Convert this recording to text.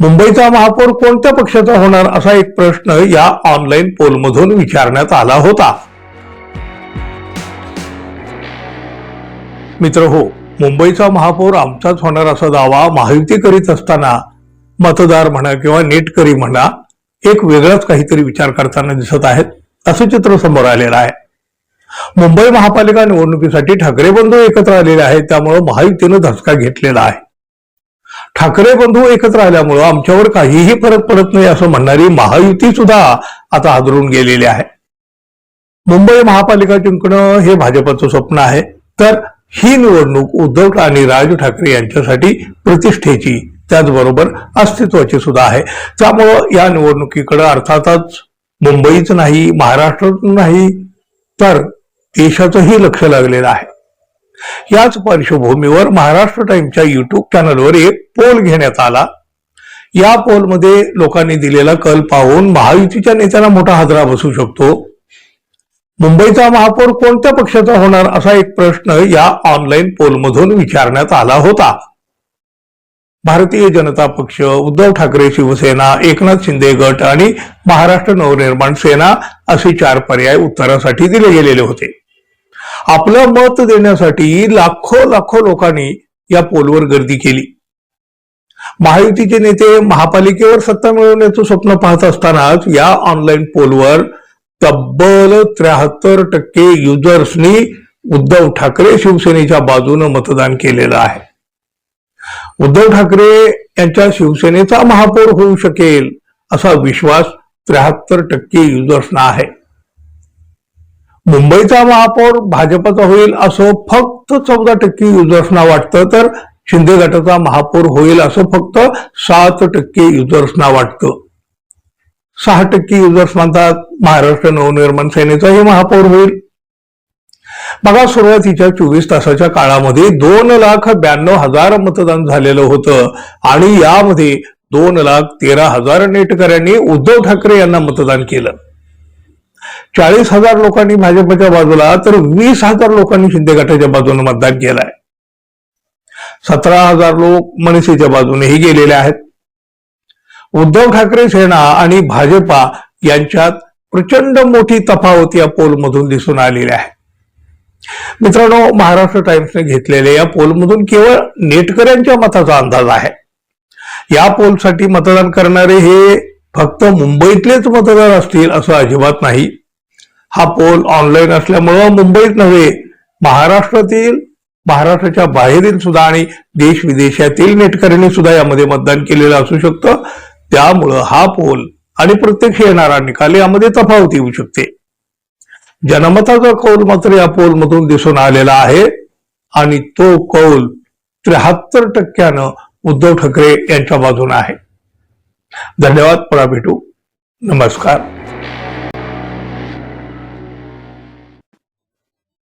मुंबईचा महापौर कोणत्या पक्षाचा होणार असा एक प्रश्न या ऑनलाईन पोलमधून विचारण्यात आला होता. मित्र हो मुंबईचा महापौर आमचाच होणार असा दावा महायुती करीत असताना मतदार म्हणा किंवा नेटकरी म्हणा एक वेगळाच काहीतरी विचार करताना दिसत आहेत असं चित्र समोर आलेलं आहे. मुंबई महापालिका निवडणुकीसाठी ठाकरे बंधू एकत्र आलेले आहेत त्यामुळे महायुतीनं धसका घेतलेला आहे. ठाकरे बंधू एकत्र आल्यामुळं आमच्यावर काहीही फरक पडत नाही असं म्हणणारी महायुती सुद्धा आता आदरून गेलेली आहे. मुंबई महापालिका जिंकणं हे भाजपचं स्वप्न आहे. तर ही निवडणूक उद्धव आणि राज ठाकरे यांच्यासाठी प्रतिष्ठेची त्याचबरोबर अस्तित्वाची सुद्धा आहे. त्यामुळं या निवडणुकीकडे अर्थातच मुंबईच नाही महाराष्ट्रात नाही तर देशाचंही लक्ष लागलेलं आहे. याच पार्श्वभूमीवर महाराष्ट्र टाइमच्या युट्यूब चॅनलवर एक पोल घेण्यात आला. या पोलमध्ये लोकांनी दिलेला कल पाहून महायुतीच्या नेत्यांना मोठा हादरा बसू शकतो. मुंबईचा महापौर कोणत्या पक्षाचा होणार असा एक प्रश्न या ऑनलाईन पोलमधून विचारण्यात आला होता. भारतीय जनता पक्ष उद्धव ठाकरे शिवसेना एकनाथ शिंदे गट आणि महाराष्ट्र नवनिर्माण सेना असे चार पर्याय उत्तरासाठी दिले गेलेले होते. आपलं मत देण्यासाठी लाखो लाखो लोकांनी या पोलवर गर्दी केली. महायुतीचे नेते महापालिकेवर सत्ता मिळवण्याचं स्वप्न पाहत असतानाच या ऑनलाईन पोलवर तब्बल त्र्याहत्तर टक्के युजर्सनी उद्धव ठाकरे शिवसेनेच्या बाजूनं मतदान केलेलं आहे. उद्धव ठाकरे यांच्या शिवसेनेचा महापौर होऊ शकेल असा विश्वास त्र्याहत्तर टक्के युजर्सना आहे. मुंबईचा महापौर भाजपचा होईल असं फक्त चौदा टक्के युजर्सना वाटतं तर शिंदे गटाचा महापौर होईल असं फक्त सात टक्के युजर्सना वाटतं. सहा टक्के युजर्स म्हणतात महाराष्ट्र नवनिर्माण सेनेचाही महापौर होईल. बघा सुरुवातीच्या चोवीस तासाच्या काळामध्ये दोन लाख ब्याण्णव हजार मतदान झालेलं होतं आणि यामध्ये दोन लाख तेरा हजार नेटकऱ्यांनी उद्धव ठाकरे यांना मतदान केलं. चाळीस हजार लोकांनी भाजपच्या बाजूला तर वीस हजार लोकांनी शिंदे गटाच्या बाजूने मतदान केलंय. सतरा हजार लोक मनसेच्या बाजूनेही गेलेले आहेत. उद्धव ठाकरे सेना आणि भाजपा यांच्यात प्रचंड मोठी तफावत या पोलमधून दिसून आलेली आहे. मित्रांनो महाराष्ट्र टाइम्सने घेतलेल्या या पोलमधून केवळ नेटकऱ्यांच्या मताचा अंदाज आहे. या पोलसाठी मतदान करणारे हे फक्त मुंबईतलेच मतदार असतील असं अजिबात नाही. हा पोल ऑनलाईन असल्यामुळं मुंबईत नव्हे महाराष्ट्रातील महाराष्ट्राच्या बाहेरील सुद्धा आणि देश विदेशातील नेटकऱ्यांनी सुद्धा यामध्ये मतदान केलेलं असू शकतं. त्यामुळं हा पोल आणि प्रत्यक्ष येणारा निकाल यामध्ये तफावत येऊ शकते. जनमताचा कौल मात्र या पोल मधून दिसून आलेला आहे आणि तो कौल त्र्याहत्तर टक्क्यानं उद्धव ठाकरे यांच्या बाजून आहे. धन्यवाद पुन्हा भेटू. नमस्कार.